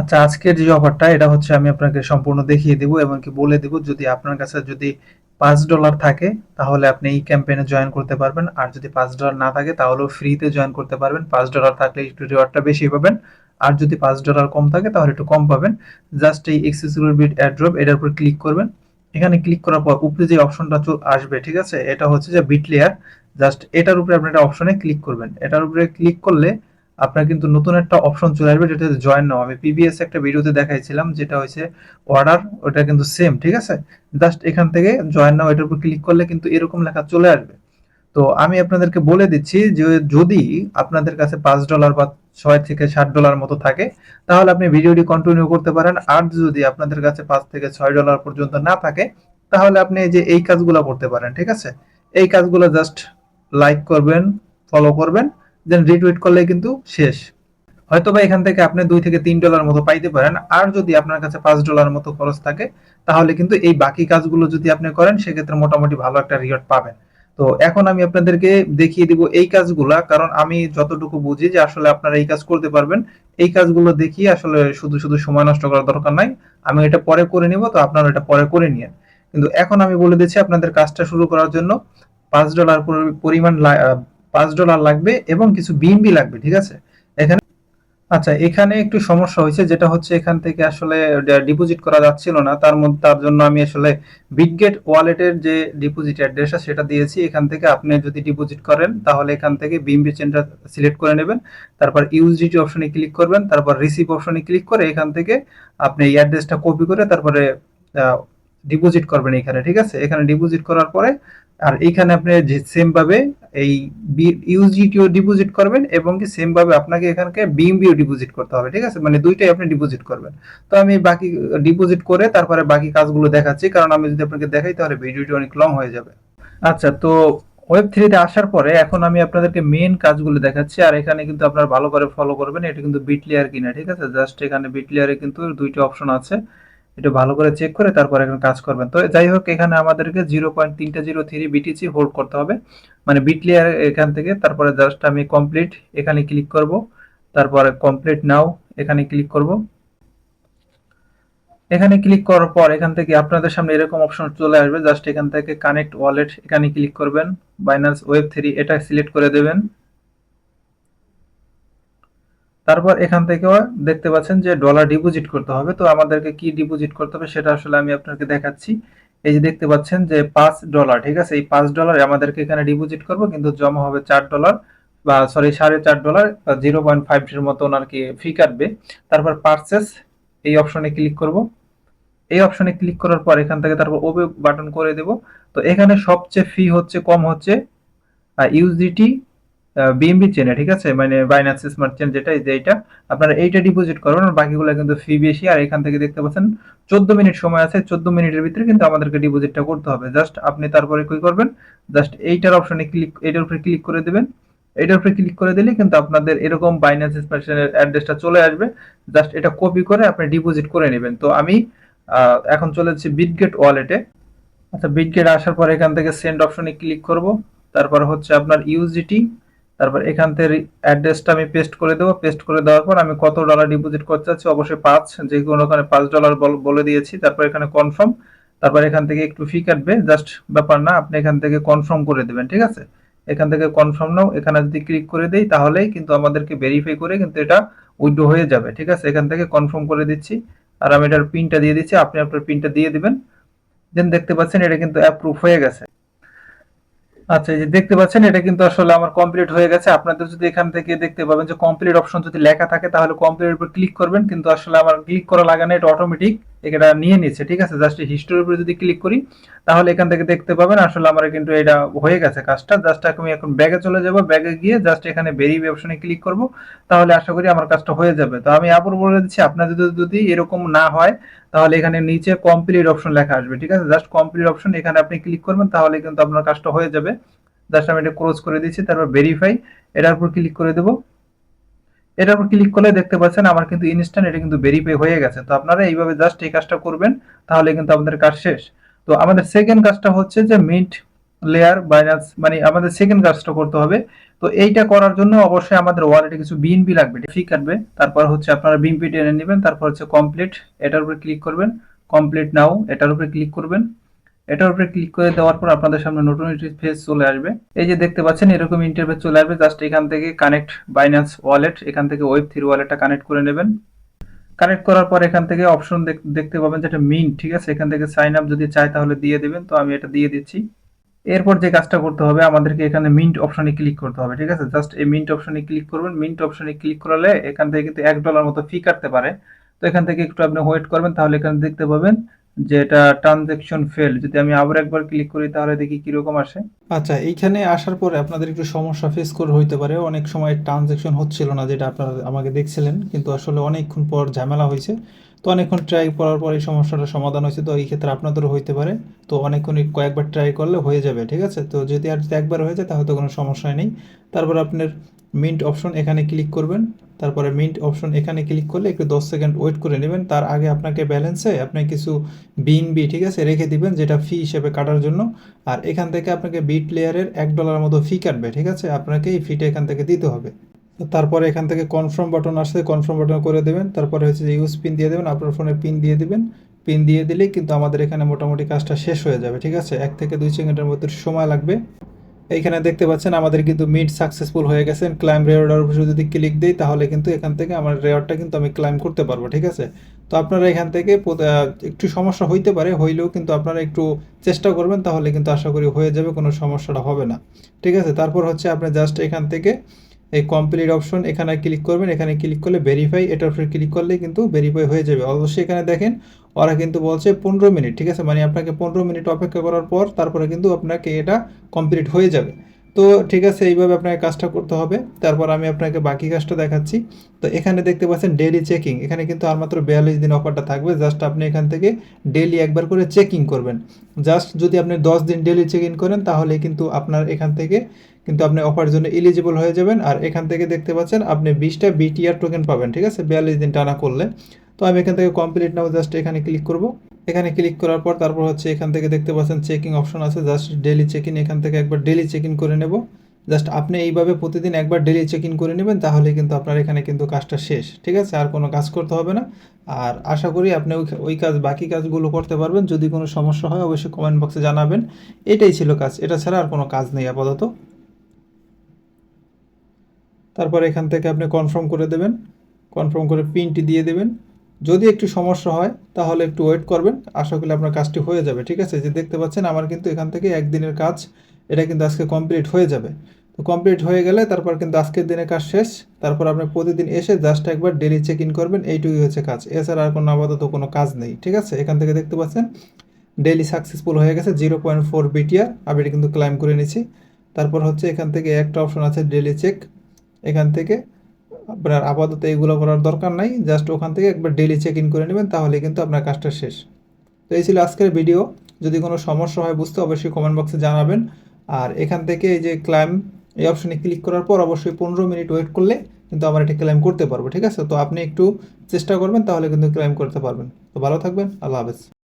আচ্ছা আজকের যে অফারটা, এটা হচ্ছে আমি আপনাকে সম্পূর্ণ দেখিয়ে দিব এবং কি বলে দিব, যদি আপনার কাছে যদি পাঁচ ডলার থাকে, তাহলে আপনি এই ক্যাম্পেইনে জয়েন করতে পারবেন। আর যদি পাঁচ ডলার না থাকে, তাহলেও ফ্রিতে জয়েন করতে পারবেন। পাঁচ ডলার থাকলে একটু রিওয়ার্ডটা বেশি পাবেন। আর যদি পাঁচ ডলার কম থাকে, তাহলে একটু কম পাবেন। জাস্ট এই এক্সেসিবল বিট অ্যাড্রপ এটার উপর ক্লিক করবেন। এখানে ক্লিক করার পর উপরে যে অপশনটা আসবে, ঠিক আছে? এটা হচ্ছে যে বিট লেয়ার জাস্ট এটার উপরে আপনি একটা অপশনে ক্লিক করবেন। এটার উপরে ক্লিক করলে আপনার কিন্তু নতুন একটা অপশন চলে আসবে যেটা জয়েন নাও। আমি পিবিএস একটা ভিডিওতে দেখাইছিলাম, যেটা হচ্ছে অর্ডার ওটা কিন্তু সেম ঠিক আছে? জাস্ট এখান থেকে জয়েন নাও, এটার উপর ক্লিক করলে কিন্তু এরকম লেখা চলে আসবে। তো আমি আপনাদেরকে বলে দিচ্ছি যে, যদি আপনাদের কাছে পাঁচ ডলার বা ছয় থেকে ষাট ডলার মতো থাকে, তাহলে আপনি ভিডিওটি কন্টিনিউ করতে পারেন। আর যদি আপনাদের কাছে পাঁচ থেকে ছয় ডলার পর্যন্ত না থাকে, তাহলে আপনি যে, এই কাজগুলো করতে পারেন, ঠিক আছে? এই কাজগুলো জাস্ট লাইক করবেন ফলো করবেন। দেন রিটুইট করলে কিন্তু শেষ। হয়তো বা এখান থেকে আপনি দুই থেকে তিন ডলার মতো পাইতে পারেন, আর যদি আপনার কাছে পাঁচ ডলার মতো খরচ থাকে, তাহলে কিন্তু এই বাকি কাজগুলো যদি আপনি করেন, সেক্ষেত্রে মোটামুটি ভালো একটা রিওয়ার্ড পাবেন। তো এখন আমি আপনাদেরকে দেখিয়ে দিব এই কাজগুলা, কারণ আমি যতটুকু বুঝি যে আসলে আপনারা এই কাজ করতে পারবেন। এই কাজগুলো দেখিয়ে আসলে শুধু শুধু সময় নষ্ট করার দরকার নাই। আমি এটা পরে করে নিব, তো আপনারা এটা পরে করে নিয়েন। কিন্তু এখন আমি বলে দিচ্ছি আপনাদের কাজটা শুরু করার জন্য। পাঁচ ডলার পরিমাণ পাঁচ ডলার লাগবে এবং কিছু বিএমবি লাগবে, ঠিক আছে? এখানে আচ্ছা এখানে একটু সমস্যা হয়েছে, যেটা হচ্ছে এখান থেকে আসলে ডিপোজিট করা যাচ্ছিল না। তার মধ্যে তার জন্য আমি আসলে বিটগেট ওয়ালেটের যে ডিপোজিট অ্যাড্রেসটা সেটা দিয়েছি। এখান থেকে আপনি যদি ডিপোজিট করেন, তাহলে এখান থেকে বিএমবি চেনটা সিলেক্ট করে নেবেন। তারপর ইউজিটি অপশনে ক্লিক করবেন। তারপর রিসিভ অপশনে ক্লিক করে এখান থেকে আপনি এই অ্যাড্রেসটা কপি করে তারপরে ডিপোজিট করবেন এখানে, ঠিক আছে? এখানে ডিপোজিট করার পরে আর এখানে আপনি যে সেম ভাবে এই ইউজিটিও ডিপোজিট করবেন এবং কি সেম ভাবে আপনাকে এখানকে বিএমবিও ডিপোজিট করতে হবে, ঠিক আছে? মানে দুইটাই আপনি ডিপোজিট করবেন। তো আমি বাকি ডিপোজিট করে তারপরে বাকি কাজগুলো দেখাচ্ছি, কারণ আমি যদি আপনাকে দেখাই তাহলে ভিডিওটি অনেক লং হয়ে যাবে। আচ্ছা তো ওয়েব থ্রিতে আসার পরে এখন আমি আপনাদেরকে মেন কাজগুলো দেখাচ্ছি, আর এখানে কিন্তু আপনারা ভালো করে ফলো করবেন, এটা কিন্তু বিটলিয়ার কিনা, ঠিক আছে? জাস্ট এখানে বিটলিয়ারে কিন্তু দুইটা অপশন আছে। এটা ভালো করে চেক করে তারপর এখানে কাজ করবেন। তো যাই হোক, এখানে আমাদেরকে জিরো পয়েন্ট তিনটা জিরো থ্রি বিটিসি হোল্ড করতে হবে। মানে বিটলিয়ার এখান থেকে, তারপরে জাস্ট আমি কমপ্লিট এখানে ক্লিক করব। তারপরে কমপ্লিট নাও এখানে ক্লিক করব। এখানে ক্লিক করার পর এখান থেকে আপনাদের সামনে এরকম অপশন চলে আসবে। জাস্ট এখান থেকে কানেক্ট ওয়ালেট এখানে ক্লিক করবেন। বাইন্যান্স ওয়েব থ্রি এটা সিলেক্ট করে দেবেন। তারপর এখান থেকেও দেখতে পাচ্ছেন যে ডলার ডিপোজিট করতে হবে। তো আমাদেরকে কি ডিপোজিট করতে হবে সেটা আসলে আমি আপনাকে দেখাচ্ছি। এই যে দেখতে পাচ্ছেন যে পাঁচ ডলার ঠিক আছে? এই পাঁচ ডলার আমাদেরকে এখানে ডিপোজিট করব, কিন্তু জমা হবে চার ডলার বা সরি সাড়ে চার ডলার জিরো পয়েন্ট ফাইভ এর মতন আর কি ফি কাটবে। তারপর পারচেস এই অপশনে ক্লিক করব। এই অপশনে ক্লিক করার পর এখান থেকে তারপর ওবে বাটন করে দেব। তো এখানে সবচেয়ে ফি হচ্ছে, কম হচ্ছে ইউজিটি বিএমবি চেনে ঠিক আছে? মানে বাইন্যান্স স্মার্ট চেন যেটা এইটা আপনারা এইটা ডিপোজিট করবেন আর বাকিগুলো কিন্তু ফি বেশি, আর এখান থেকে দেখতে পাচ্ছেন চোদ্দ মিনিট সময় আছে, চোদ্দ মিনিটের ভিতরে কিন্তু আমাদেরকে ডিপোজিটটা করতে হবে। জাস্ট আপনি তারপরে কি করবেন? জাস্ট এইটার অপশনে ক্লিক এইটার উপরে ক্লিক করে দেবেন। এটার উপরে ক্লিক করে দিলে কিন্তু আপনাদের এরকম বাইন্যান্স স্মার্টের অ্যাড্রেসটা চলে আসবে। জাস্ট এটা কপি করে আপনি ডিপোজিট করে নেবেন। তো আমি এখন চলে যাচ্ছি বিটগেট ওয়ালেটে আচ্ছা বিটগেট আসার পর এখান থেকে সেন্ড অপশনে ক্লিক করব। তারপর হচ্ছে আপনার ইউজিটি তারপর এখান থেকে অ্যাড্রেসটা আমি পেস্ট করে দেবো। পেস্ট করে দেওয়ার পর আমি কত ডলার ডিপোজিট করতে চাচ্ছি অবশ্যই পাঁচ, যে কোনো ওখানে পাঁচ ডলার বলে দিয়েছি। তারপর এখানে কনফার্ম তারপর এখান থেকে একটু ফি কাটবে। জাস্ট ব্যাপার না, আপনি এখান থেকে কনফার্ম করে দেবেন, ঠিক আছে? এখান থেকে কনফার্ম নাও, এখানে যদি ক্লিক করে দেই তাহলেই কিন্তু আমাদেরকে ভেরিফাই করে কিন্তু এটা উইড্রো হয়ে যাবে, ঠিক আছে? এখান থেকে কনফার্ম করে দিচ্ছি। আর আমি এটার পিনটা দিয়ে দিচ্ছি, আপনি আপনার পিনটা দিয়ে দিবেন। দেন দেখতে পাচ্ছেন এটা কিন্তু অ্যাপ্রুভ হয়ে গেছে। আচ্ছা এই যে দেখতে পাচ্ছেন, এটা কিন্তু আসলে আমার কমপ্লিট হয়ে গেছে। আপনাদের যদি এখান থেকে দেখতে পাবেন যে কমপ্লিট অপশন যদি লেখা থাকে, তাহলে কমপ্লিট উপর ক্লিক করবেন। কিন্তু আসলে আমার ক্লিক করা লাগানো এটা অটোমেটিক এটা নিয়ে নিচ্ছে, ঠিক আছে? জাস্ট হিস্টোরির উপরে যদি ক্লিক করি, তাহলে এখান থেকে দেখতে পাবেন, আসলে আমার কিন্তু এটা হয়ে গেছে কাজটা। জাস্ট আমি এখন ব্যাগে চলে যাব ব্যাগে গিয়ে জাস্ট এখানে ভেরিফাই অপশনে ক্লিক করব, তাহলে আশা করি আমার কাজটা হয়ে যাবে। তো আমি আবার বলে দিচ্ছি আপনাদের যদি এরকম না হয়, তাহলে এখানে নিচে কমপ্লিট অপশন লেখা আসবে, ঠিক আছে? জাস্ট কমপ্লিট অপশন এখানে আপনি ক্লিক করবেন, তাহলে কিন্তু আপনার কাজটা হয়ে যাবে। জাস্ট আমি এটা ক্লোজ করে দিচ্ছি, তারপর ভেরিফাই এটার উপর ক্লিক করে দেবো। এটার উপর ক্লিক করলে দেখতে পাচ্ছেন আমার কিন্তু ইনস্ট্যান্ট এটা কিন্তু ভেরিফাই হয়ে গেছে। তো আপনারা এইভাবে জাস্ট এই কাজটা করবেন, তাহলে কিন্তু আপনাদের কাজ শেষ। তো আমাদের সেকেন্ড কাজটা হচ্ছে যে মিন্ট লেয়ার বাইনান্স মানে আমাদের সেকেন্ড কাজটা করতে হবে। তো এইটা করার জন্য অবশ্যই আমাদের ওয়ালেটে কিছু বিএনপি লাগবে ফি কাটবে। তারপর হচ্ছে আপনারা বিএনপি টেনে নেবেন, তারপর হচ্ছে কমপ্লিট এটার উপরে ক্লিক করবেন। কমপ্লিট নাও এটার উপরে ক্লিক করবেন। এটার উপরে ক্লিক করে দেওয়ার পর আপনাদের সামনে নতুন ইন্টারফেস চলে আসবে। এই যে দেখতে পাচ্ছেন, এরকম ইন্টারফেস চলে আসবে। জাস্ট এখান থেকে কানেক্ট বাইন্যান্স ওয়ালেট এখান থেকে ওয়েব থ্রি ওয়ালেটটা কানেক্ট করে নেবেন। কানেক্ট করার পর এখান থেকে অপশন দেখতে পাবেন যেটা মিন্ট ঠিক আছে? এখান থেকে সাইন আপ যদি চাই তাহলে দিয়ে দেবেন। তো আমি এটা দিয়ে দিচ্ছি। এরপর যে কাজটা করতে হবে, আমাদেরকে এখানে মিন্ট অপশনে ক্লিক করতে হবে, ঠিক আছে? জাস্ট এই মিন্ট অপশনে ক্লিক করবেন। মিন্ট অপশনে ক্লিক করলে এখান থেকে কিন্তু এক ডলার মতো ফি কাটতে পারে। তো এখান থেকে একটু আপনি ওয়েট করবেন, তাহলে এখানে দেখতে পাবেন যে এটা ট্রানজ্যাকশন ফেল যদি আমি আবার একবার ক্লিক করি তাহলে দেখি কীরকম আসে। আচ্ছা এইখানে আসার পরে আপনাদের একটু সমস্যা ফেস করে হইতে পারে। অনেক সময় ট্রানজ্যাকশন হচ্ছিল না, যেটা আপনারা আমাকে দেখছিলেন, কিন্তু আসলে অনেকক্ষণ পর ঝামেলা হয়েছে। তো অনেকক্ষণ ট্রাই করার পর এই সমস্যাটা সমাধান হয়েছে, তো এই ক্ষেত্রে আপনাদেরও হইতে পারে। তো অনেকক্ষণ কয়েকবার ট্রাই করলে হয়ে যাবে, ঠিক আছে? তো যদি আর একবার হয়ে যায়, তাহলে তো কোনো সমস্যা নেই। তারপর আপনার মিন্ট অপশন এখানে ক্লিক করবেন। তারপরে মিন্ট অপশন এখানে ক্লিক করলে একটু দশ সেকেন্ড ওয়েট করে নেবেন। তার আগে আপনাকে ব্যালেন্সে আপনি কিছু বিএনবি ঠিক আছে, রেখে দিবেন, যেটা ফি হিসেবে কাটার জন্য। আর এখান থেকে আপনাকে বিট প্লেয়ারের এক ডলার মতো ফি কাটবে, ঠিক আছে? আপনাকে এই ফিটা এখান থেকে দিতে হবে। তারপরে এখান থেকে কনফার্ম বাটন আসছে কনফার্ম বাটন করে দেবেন। তারপরে হচ্ছে যে ইউজ পিন দিয়ে দেবেন, আপনার ফোনে পিন দিয়ে দিবেন। পিন দিয়ে দিলেই কিন্তু আমাদের এখানে মোটামুটি কাজটা শেষ হয়ে যাবে, ঠিক আছে? এক থেকে দুই সেকেন্ডের মধ্যে সময় লাগবে। এইখানে দেখতে পাচ্ছেন আমাদের কিন্তু মিট সাকসেসফুল হয়ে গেছে। ক্লাইম রেওয়ার্ডের উপর যদি ক্লিক দিই, তাহলে কিন্তু এখান থেকে আমার রেওয়ার্ডটা কিন্তু আমি ক্লাইম করতে পারব, ঠিক আছে? তো আপনারা এখান থেকে একটু সমস্যা হইতে পারে, হইলেও কিন্তু আপনারা একটু চেষ্টা করবেন, তাহলে কিন্তু আশা করি হয়ে যাবে, কোনো সমস্যাটা হবে না, ঠিক আছে? তারপর হচ্ছে আপনি জাস্ট এখান থেকে এই কমপ্লিট অপশন এখানে ক্লিক করবেন, এখানে ক্লিক করলে ভেরিফাই এটার উপরে ক্লিক করলে কিন্তু ভেরিফাই হয়ে যাবে। অবশ্যই এখানে দেখেন, ওরা কিন্তু বলছে পনেরো মিনিট, ঠিক আছে? মানে আপনাকে পনেরো মিনিট অপেক্ষা করার পর তারপরে কিন্তু আপনাকে এটা কমপ্লিট হয়ে যাবে। তো ঠিক আছে, এইভাবে আপনাকে কাজটা করতে হবে। তারপর আমি আপনাকে বাকি কাজটা দেখাচ্ছি। তো এখানে দেখতে পাচ্ছেন ডেলি চেকিং এখানে কিন্তু আর মাত্র বিয়াল্লিশ দিন অফারটা থাকবে। জাস্ট আপনি এখান থেকে ডেলি একবার করে চেকিং করবেন। জাস্ট যদি আপনি দশ দিন ডেলি চেক ইন করেন, তাহলে কিন্তু আপনার এখান থেকে কিন্তু আপনি অফারের জন্য এলিজিবল হয়ে যাবেন আর এখান থেকে দেখতে পাচ্ছেন আপনি বিশটা বিটিআর টোকেন পাবেন, ঠিক আছে? বিয়াল্লিশ দিন টানা করলে। তো আমি এখান থেকে কমপ্লিট নাও জাস্ট এখানে ক্লিক করব। এখানে ক্লিক করার পর তারপর হচ্ছে এখান থেকে দেখতে পাচ্ছেন চেকিং অপশন আছে জাস্ট ডেলি চেক ইন এখান থেকে একবার ডেলি চেক ইন করে নেব। জাস্ট আপনি এইভাবে প্রতিদিন একবার ডেলি চেক ইন করে নেবেন, তাহলে কিন্তু আপনার এখানে কিন্তু কাজটা শেষ, ঠিক আছে? আর কোনো কাজ করতে হবে না। আর আশা করি আপনি ওই কাজ, বাকি কাজগুলো করতে পারবেন। যদি কোনো সমস্যা হয়, অবশ্যই কমেন্ট বক্সে জানাবেন। এটাই ছিল কাজ। এটা ছাড়া আর কোনো কাজ নেই আপাতত। তারপর এখান থেকে আপনি কনফার্ম করে দেবেন। কনফার্ম করে পিনটি দিয়ে দেবেন। যদি একটু সমস্যা হয়, তাহলে একটু ওয়েট করবেন। আশা করি আপনার কাজটি হয়ে যাবে, ঠিক আছে? যে দেখতে পাচ্ছেন, আমার কিন্তু এখান থেকে একদিনের কাজ, এটা কিন্তু আজকে কমপ্লিট হয়ে যাবে। তো কমপ্লিট হয়ে গেলে তারপর কিন্তু আজকের দিনের কাজ শেষ। তারপর আপনি প্রতিদিন এসে জাস্ট একবার ডেলি চেক ইন করবেন, এইটুকুই হচ্ছে কাজ। এছাড়া আর কোনো আপাতত কোনো কাজ নেই, ঠিক আছে? এখান থেকে দেখতে পাচ্ছেন ডেলি সাকসেসফুল হয়ে গেছে জিরো পয়েন্ট ফোর বিটিআর আমি এটা কিন্তু ক্লাইম করে নিছি তারপর হচ্ছে এখান থেকে একটা অপশন আছে ডেলি চেক এখান থেকে আপনার আপাতত এগুলো করার দরকার নাই জাস্ট ওখান থেকে একবার ডেলি চেক ইন করে নেবেন, তাহলে কিন্তু আপনার কাজটা শেষ। তো এই ছিল আজকের ভিডিও যদি কোনো সমস্যা হয় বুঝতে অবশ্যই কমেন্ট বক্সে জানাবেন। আর এখান থেকে এই যে ক্লাইম এই অপশনে ক্লিক করার পর অবশ্যই পনেরো মিনিট ওয়েট করলে কিন্তু আমার এটা ক্লাইম করতে পারব, ঠিক আছে? তো আপনি একটু চেষ্টা করবেন, তাহলে কিন্তু ক্লাইম করতে পারবেন। তো ভালো থাকবেন, আল্লাহ হাফেজ।